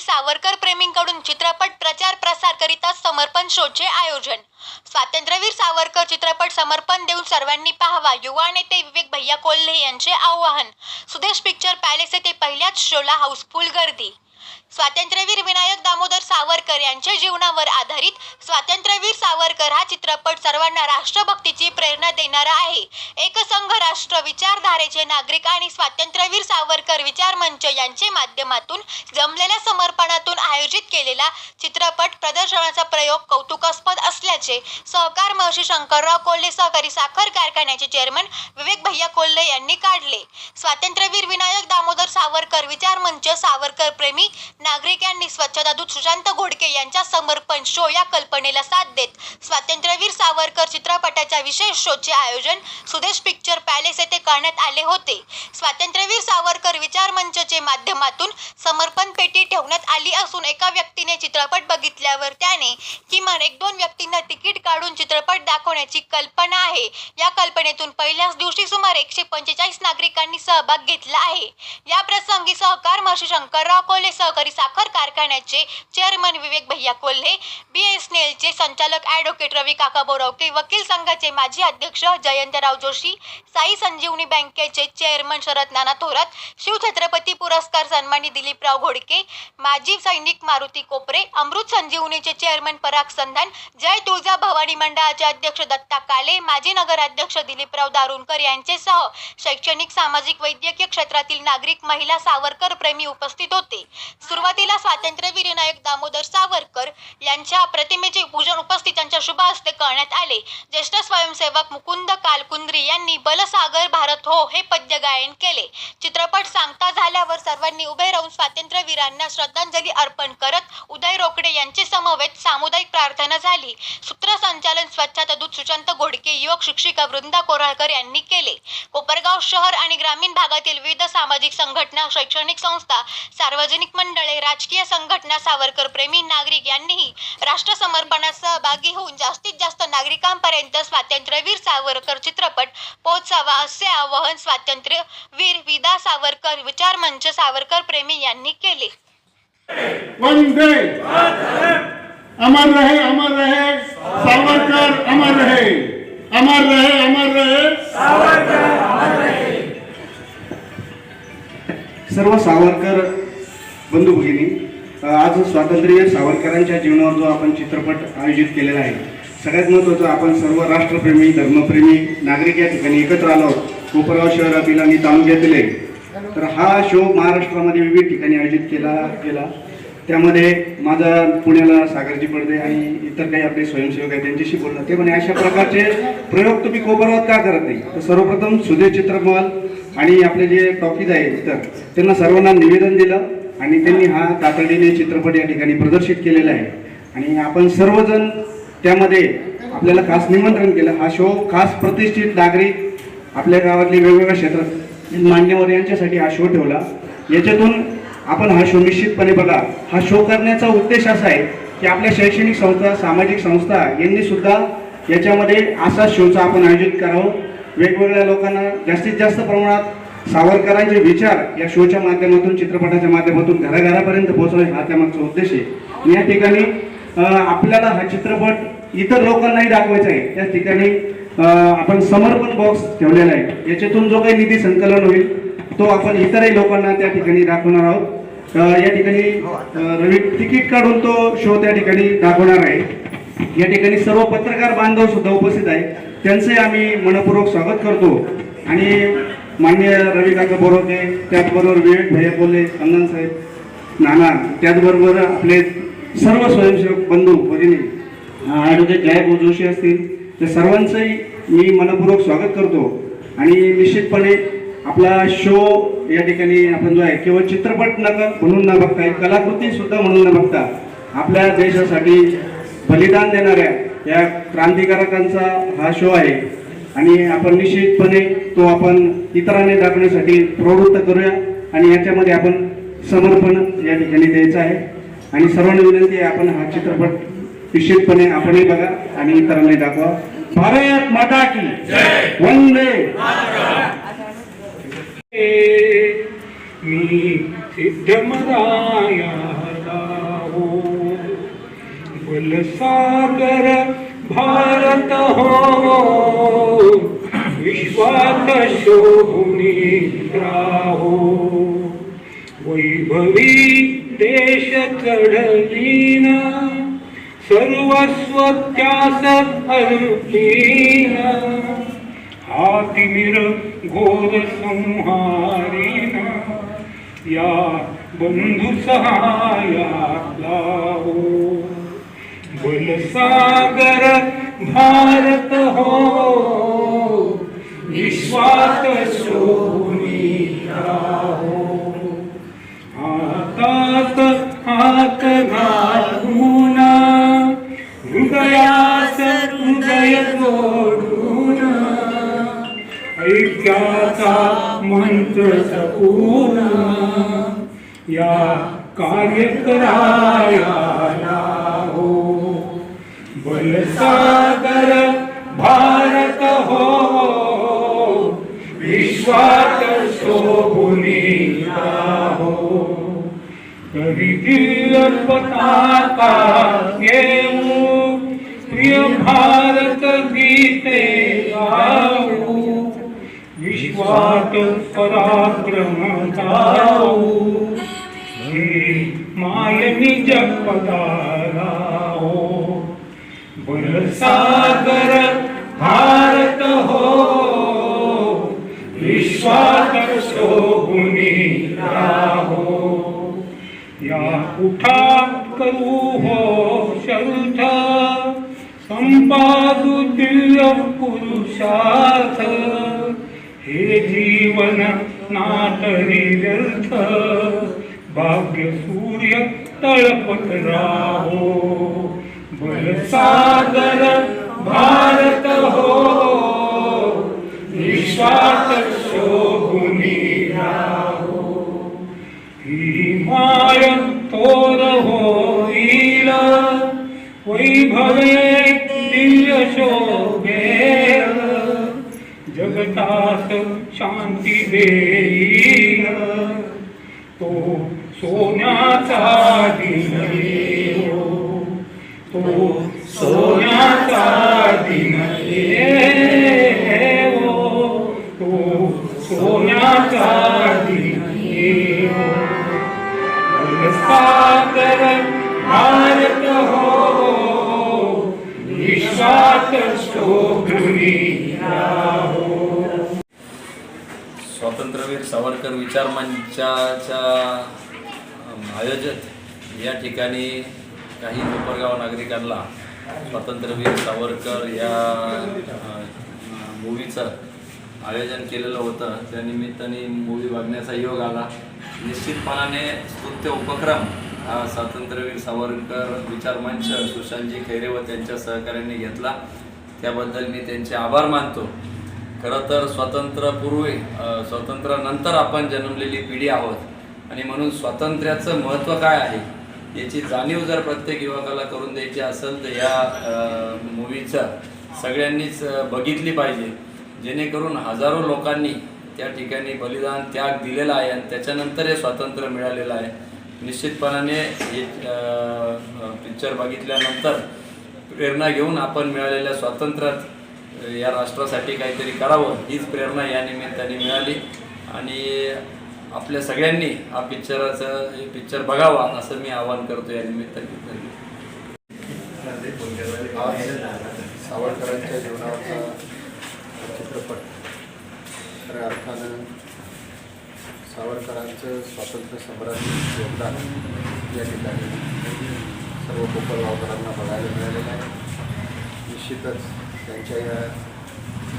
सावरकर प्रेमींकडून चित्रपट प्रचार प्रसार करिता समर्पण शोचे आयोजन. स्वातंत्र्यवीर सावरकर चित्रपट समर्पण देऊन सर्वांनी पाहावा. युवा नेते विवेक भैया कोल्हे यांचे आवाहन. सुदेश पिक्चर पॅलेस येथे पहिल्याच शोला हाऊसफुल गर्दी. स्वातंत्र्यवीर विनायक सावरकर यांच्या जीवनावर आधारित स्वातंत्र्यवीर सावरकर हा चित्रपट सर्वांना राष्ट्रभक्तीची प्रेरणा देणारा आहे. एकसंघ राष्ट्र विचारधारेचे नागरिक आणि स्वातंत्र्यवीर सावरकर विचार मंच यांचे माध्यमातून जमलेल्या समर्पणातून आयोजित केलेला चित्रपट प्रदर्शनाचा प्रयोग कौतुकास्पद असल्याचे सहकार महर्षी शंकरराव कोल्हे सहकारी साखर कारखान्याचे चेअरमन विवेक भैया कोल्हे यांनी काढले. स्वातंत्र्यवीर विनायक दामोदर सावरकर विचार मंच सावरकर प्रेमी नागरिक यांनी स्वच्छता दूत सुशांत घोडके यांच्या समर्पण शो या कल्पनेला साथ देत स्वातंत्र्यवीर सावरकर चित्रपटाच्या विशेष शोचे आयोजन सुदेश पिक्चर पॅलेस येथे करण्यात आले होते. स्वातंत्र्यवीर सावरकर विचार मंचचे माध्यमातून समर्पण पेटी ठेवण्यात आली असून एका व्यक्तीने चित्रपट बघितल्यावर त्याने किमान एक दोन व्यक्तींना तिकीट काढून चित्रपट दाखवण्याची कल्पना आहे. या कल्पनेतून पहिल्याच दिवशी सुमारे एकशे पंचेचाळीस नागरिकांनी सहभाग घेतला आहे. या प्रसंगी सहकार महर्षी शंकरराव कोले सहकारी साखर कारखान्याचे chairman Vivek Bhaiya Kolhe B S संचालक ॲडव्होकेट रवी काका बोरावके वकील संघाचे माजी अध्यक्ष जयंतराव जोशी साई संजीवनी बँकेचे चेअरमन शरद नाना थोरात शिवछत्रपती पुरस्कार सन्मानी दिलीपराव घोडके माजी सैनिक मारुती कोपरे अमृत संजीवनीचे चेअरमन पराग संधान जय तुळजा भवानी मंडळाचे अध्यक्ष दत्ता काले माजी नगराध्यक्ष दिलीपराव दारुणकर यांचेसह शैक्षणिक सामाजिक वैद्यकीय क्षेत्रातील नागरिक महिला सावरकर प्रेमी उपस्थित होते. सुरुवातीला स्वातंत्र्यवीर नायक दामोदर सावरकर यांच्या प्रतिमेचे पूजन उपस्थितांच्या शुभ हस्ते करण्यात आले. ज्येष्ठ स्वयंसेवक मुकुंद कालकुंद्री यांनी बलसागर भारत हो हे पद्य गायन केले. चित्रपट सांगता झाल्यावर सर्वांनी उभे राहून स्वातंत्र्यवीरांना श्रद्धांजली अर्पण करत उदय रोकडे यांचे समवेत सामुदायिक प्रार्थना झाली. सूत्रसंचालन स्वच्छता दूत सुशांत घोडके युवक शिक्षिका वृंदा कोराळकर यांनी केले. कोपरगाव शहर आणि ग्रामीण भागातील विविध सामाजिक संघटना शैक्षणिक संस्था सार्वजनिक मंडळे राजकीय संघटना सावरकर प्रेमी नागरिक यांनीही राष्ट्र समर्पणात सहभागी होऊन जास्तीत जास्त नागरिकांपर्यंत स्वातंत्र्यवीर सावरकर चित्रपट पोहोचावा असे आवाहन स्वातंत्र्य वीर विदा सावरकर विचार मंच सावरकर प्रेमी यांनी केले. वंदे अमर रहे अमर रहे! सावरकर अमर रहे! अमर रहे अमर रहे! सर्व सावरकर बंधू भगिनी आज स्वातंत्र्य सावरकरांच्या जीवनावर जो आपण चित्रपट आयोजित केलेला आहे सगळ्यात महत्त्वाचं आपण सर्व राष्ट्रप्रेमी धर्मप्रेमी नागरिक या ठिकाणी एकत्र आलो कोपरगाव शहरातील आणि तालुक्यातील. आहे तर हा शो महाराष्ट्रामध्ये विविध ठिकाणी आयोजित केला गेला. त्यामध्ये माझा पुण्याला सागरजी पडदे आणि इतर काही आपले स्वयंसेवक आहेत त्यांच्याशी बोलणं ते म्हणे अशा प्रकारचे प्रयोग तुम्ही कोपरगावात का करत नाही? तर सर्वप्रथम सुधीर चित्रमल आणि आपले जे टॉकीज आहेत इतर त्यांना सर्वांना निवेदन दिलं. आणि त्यांनी हा तातडीने चित्रपट या ठिकाणी प्रदर्शित केलेला आहे. आणि आपण सर्वजण त्यामध्ये आपल्याला खास निमंत्रण केलं. हा शो खास प्रतिष्ठित नागरिक आपल्या गावातले वेगवेगळ्या क्षेत्रात मान्यवर यांच्यासाठी हा शो ठेवला. याच्यातून आपण हा शो निश्चितपणे बघा. हा शो करण्याचा उद्देश असा आहे की आपल्या शैक्षणिक संस्था सामाजिक संस्था यांनी सुद्धा याच्यामध्ये असा शोचा आपण आयोजित करावं. वेगवेगळ्या लोकांना जास्तीत जास्त प्रमाणात सावरकरांचे विचार या शोच्या माध्यमातून चित्रपटाच्या माध्यमातून घराघरापर्यंत पोहोचवणे हा त्यामागचा उद्देश आहे. या ठिकाणी आपल्याला हा चित्रपट इतर लोकांनाही दाखवायचा आहे. त्या ठिकाणी आपण समर्पण बॉक्स ठेवलेला आहे. याच्यातून जो काही निधी संकलन होईल तो आपण इतरही लोकांना त्या ठिकाणी दाखवणार आहोत. या ठिकाणी रवी तिकीट काढून तो शो त्या ठिकाणी दाखवणार आहे. या ठिकाणी सर्व पत्रकार बांधव सुद्धा उपस्थित आहे त्यांचंही आम्ही मनपूर्वक स्वागत करतो. आणि मान्य रवी काका त्याचबरोबर विवेक भैया बोले चंदन साहेब नाना त्याचबरोबर आपले सर्व स्वयंसेवक बंधू भगिनी ॲडव्होकेट जयभाऊ जोशी असतील त्या सर्वांचंही मी मनपूर्वक स्वागत करतो. आणि निश्चितपणे आपला शो या ठिकाणी आपण जो आहे केवळ चित्रपट न म्हणून न बघता एक कलाकृती सुद्धा म्हणून न बघता आपल्या देशासाठी बलिदान देणाऱ्या या क्रांतिकारकांचा हा शो आहे. आणि आपण निश्चितपणे तो आपण इतरांनी दाखवण्यासाठी प्रवृत्त करूया आणि याच्यामध्ये आपण समर्पण या ठिकाणी द्यायचं आहे. आणि सर्वांना विनंती आहे आपण हा चित्रपट निश्चितपणे आपणही बघा आणि इतरांनाही दाखवा. भारत माता की वंदे मी सिद्धमराया बलसागर भारत हो. विश्वात शोभुनी राहो। वैभवी देश चढलीना सर्वस्व त्यास हातिमिर घोर संहारीन या बंधु सहाया हो। बलसागर भारत हो। विश्वात शोनी राहो हातात हात घालून हृदयास हृदय जोडून ऐक्याचा मंत्र जपून या कार्यकराया हो. बलसागर विश्वात शोभुनी हो कधी दिल पताका येऊ? प्रिय भारत गीते गाऊ। विश्वात पराक्रम गाऊ जग मायनी हो बलसागर विश्वात गुणी राहो. या उठा करू हो शरुथ संपादू दिव्य पुरुषार्थ. हे जीवन नाटरी व्यर्थ भाग्य सूर्य तळपत राहो. बलसागर जगतास शांती देईल तो सोन्याचा दिन येवो. तो सोन्याचा दिन येवो. तो सोन्याचा दिन येवो. सागर भारत हो विश्वात शोभुनी राहो स्वातंत्र्यवीर सावरकर विचार मंचाच्या अम, आयोजक या ठिकाणी काही कोपरगाव नागरिकांना स्वातंत्र्यवीर सावरकर या मूवीचं आयोजन केलेलं होतं. त्या निमित्ताने मूवी बघण्याचा योग आला. निश्चितपणाने स्तुत्य उपक्रम हा स्वातंत्र्यवीर सावरकर विचार मंच सुशांतजी खैरे व त्यांच्या सहकार्याने घेतला. त्याबद्दल मी त्यांचे आभार मानतो. खरं तर स्वातंत्र्यपूर्वी स्वातंत्र्यानंतर आपण जन्मलेली पिढी आहोत. आणि म्हणून स्वातंत्र्याचं महत्त्व काय आहे याची जाणीव जर प्रत्येक युवकाला करून द्यायची असेल तर या मूवीचं सगळ्यांनीच बघितली पाहिजे. जेणेकरून हजारो लोकांनी त्या ठिकाणी बलिदान त्याग दिलेला आहे आणि त्याच्यानंतर हे स्वातंत्र्य मिळालेलं आहे. निश्चितपणाने हे पिक्चर बघितल्यानंतर प्रेरणा घेऊन आपण मिळालेल्या स्वातंत्र्यात या राष्ट्रासाठी काहीतरी करावं हीच प्रेरणा या निमित्ताने मिळाली. आणि आपल्या सगळ्यांनी हा पिक्चराचं हे पिक्चर बघावा असं मी आवाहन करतो या निमित्ताने. आज सावरकरांच्या जीवनावरचा चित्रपट. खऱ्या अर्थानं सावरकरांचं स्वातंत्र्य संग्रामात योगदान या ठिकाणी सर्व कोपर गावकरांना बघायला मिळालेलं आहे. निश्चितच त्यांच्या या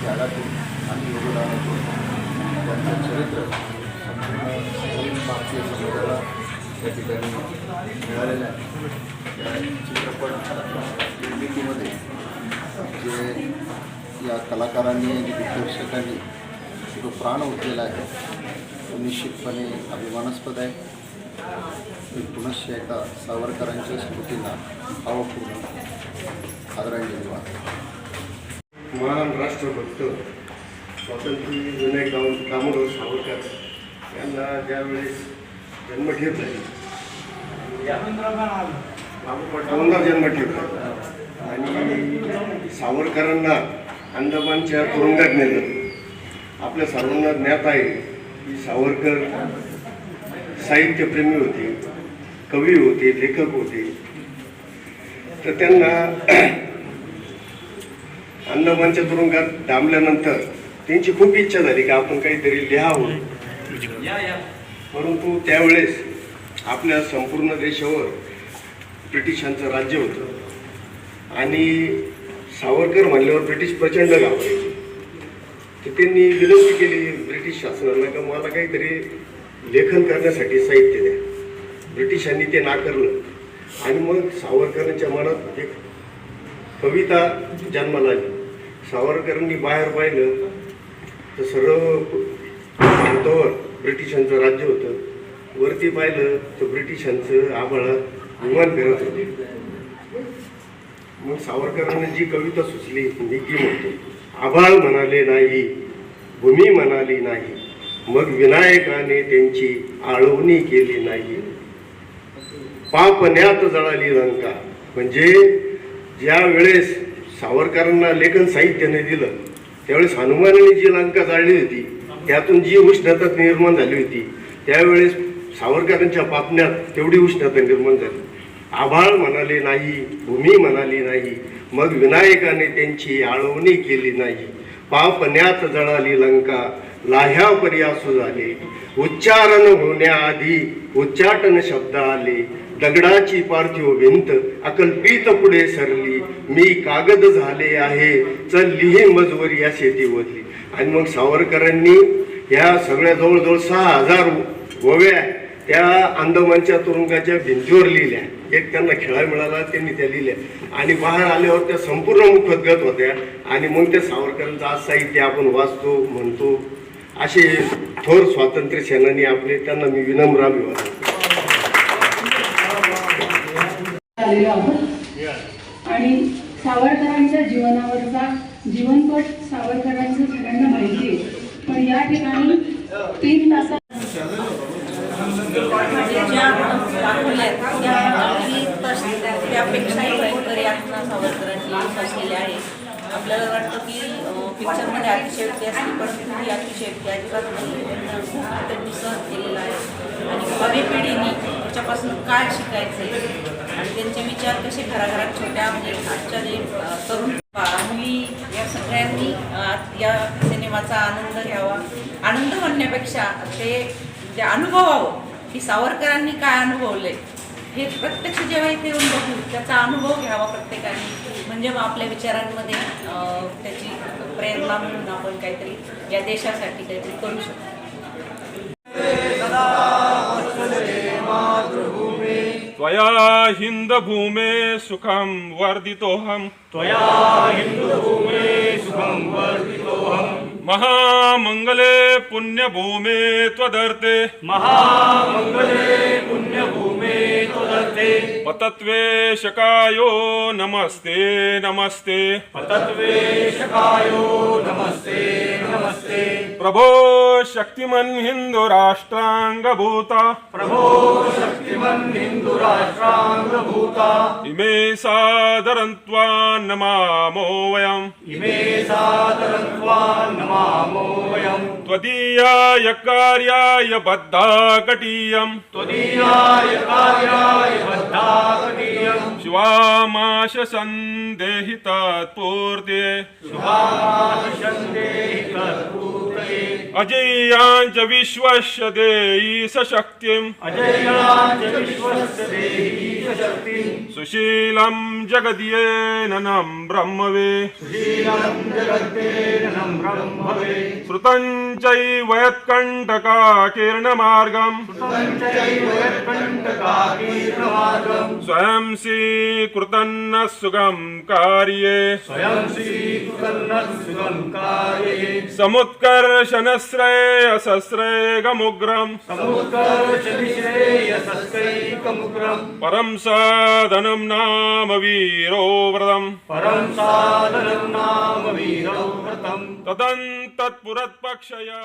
त्यागातून आणि योगदानातून त्यांचं चरित्र संपूर्ण भारतीय समाजाला या ठिकाणी मिळालेलं आहे. त्या चित्रपट निर्मितीमध्ये जे या कलाकारांनी आणि दिग्दर्शकांनी जो प्राण ओतलेला आहे तो निश्चितपणे अभिमानास्पद आहे. मी पुनश्च एका सावरकरांच्या स्मृतींना भावपूर्ण आदरांजली वाटते महान राष्ट्रभक्त स्वातंत्र्य विनायक गाव दामोदर सावरकर यांना ज्यावेळेस जन्म घेत आहे. दोनदा जन्म ठेवला आणि सावरकरांना अंदमानच्या तुरुंगात नेलं आपल्या सर्वांना ज्ञात आहे की सावरकर साहित्यप्रेमी होते कवी होते लेखक होते. तर त्यांना अंदमानच्या तुरुंगात डांबल्यानंतर त्यांची खूप इच्छा झाली की आपण काहीतरी लिहावं. परंतु त्यावेळेस आपल्या संपूर्ण देशावर ब्रिटिशांचं राज्य होतं. आणि सावरकर म्हणल्यावर ब्रिटिश प्रचंड गावायचे तर त्यांनी विनंती केली ब्रिटिश शासनाला का मला काहीतरी लेखन करण्यासाठी साहित्य द्या. ब्रिटिशांनी ते नाकारलं. आणि मग सावरकरांच्या मनात एक कविता जन्माला आली. सावरकरांनी बाहेर पाहिलं तर सर्व प्रांतावर ब्रिटिशांचं राज्य होतं. वरती पाहिलं तर ब्रिटिशांचं आभाळात विमान फिरत होते. मग सावरकरांनी जी कविता सुचली मी ती म्हणतो आभाळ म्हणाले नाही भूमी म्हणाली नाही मग विनायकाने त्यांची आळवणी केली नाही. पापण्यात जळाली लंका म्हणजे ज्या वेळेस सावरकरांना लेखन साहित्याने दिलं. त्यावेळेस हनुमानाने जी लंका जाळली होती त्यातून जी उष्णता निर्माण झाली होती त्यावेळेस सावरकरांच्या बातम्यात तेवढी उष्णता निर्माण झाली. आभाळ म्हणाले नाही भूमी म्हणाली नाही मग विनायकाने त्यांची आळवणी केली नाही. पापण्यात जळाली लंका लाह्या पर्यासू झाले. उच्चारण होण्याआधी उच्चाटन शब्द आले. दगडाची पार्थिव भिंत अकल्पित पुढे सरली. मी कागद झाले आहे. चल लिही मजवरी या शेतीवरली आणि मग सावरकरांनी ह्या सगळ्या जवळजवळ सहा हजार वव्या त्या अंदमानच्या तुरुंगाच्या भिंतीवर लिहिल्या. एक त्यांना खेळा मिळाला त्यांनी त्या लिहिल्या. आणि बाहेर आल्यावर त्या संपूर्ण मुखद्गत होत्या. आणि मग त्या सावरकरांचं आज साहित्य आपण वाचतो म्हणतो. असे थोर स्वातंत्र्य सेनानी आपले त्यांना मी विनम्र अभिवादन आहोत. आणि सावरकरांच्या जीवनावरचा जीवनपट सावरकरांचं सगळ्यांना माहिती आहे. पण या ठिकाणी तीन तासात ज्या त्यापेक्षाही भयंकर यातना सावरकरांनी असलेल्या आहे आपल्याला वाटतं की पिक्चरमध्ये अतिशयोक्ती असली पण ही अतिशयोक्ती अजिबात नाही त्यांनी सहज केलेलं आहे. आणि भावी पिढीने त्याच्यापासून काय शिकायचं आहे आणि त्यांचे विचार कसे घराघरात छोट्या म्हणजे आजच्या जे तरुण मुली या सगळ्यांनी या सिनेमाचा आनंद घ्यावा. आनंद म्हणण्यापेक्षा ते जे अनुभवावं की सावरकरांनी काय अनुभवले हे प्रत्यक्ष जेव्हा इथे येऊन बघू त्याचा अनुभव घ्यावा प्रत्येकाने. म्हणजे मग आपल्या विचारांमध्ये त्याची प्रेरणा म्हणून आपण काहीतरी या देशासाठी काहीतरी करू शकतो. त्वया हिन्दभूमे सुखं वर्धितोऽहम् त्वया हिन्दभूमे सुखं वर्धितोऽहम् महामङ्गले पुण्यभूमे त्वदर्थे। महामङ्गले पुण्यभूमे त्वदर्थे। पतत्वे शकायो नमस्ते नमस्ते। पतत्वे शकायो नमस्ते नमस्ते प्रभो शक्तिमन् हिन्दुराष्ट्राङ्गभूता इमे सादरन्त्वा नमामो वयम्। इमे सादरन्त्वा नमामो वयम्। त्वदीयाय कार्याय बद्धा कटीयम् त्वदीयाय कार्याय बद्धा कटीयम् शिवामाश सन्देहि तत्पूर्ते अजेयाञ्च विश्वस्य देयि सशक्तिम्। सुशीलं ब्रह्मवे। श्रुतं चैव यत्कण्टकाकीर्णमार्गम् स्वयं स्वीकृतन्न सुगं कार्ये। समुत्कर्षणश्रेयसश्रेयमुग्रम् परं साधनं नाम वीरो व्रतम् परं साधनं नाम वीरो व्रतम् तदन्तत्पुरत्पक्षया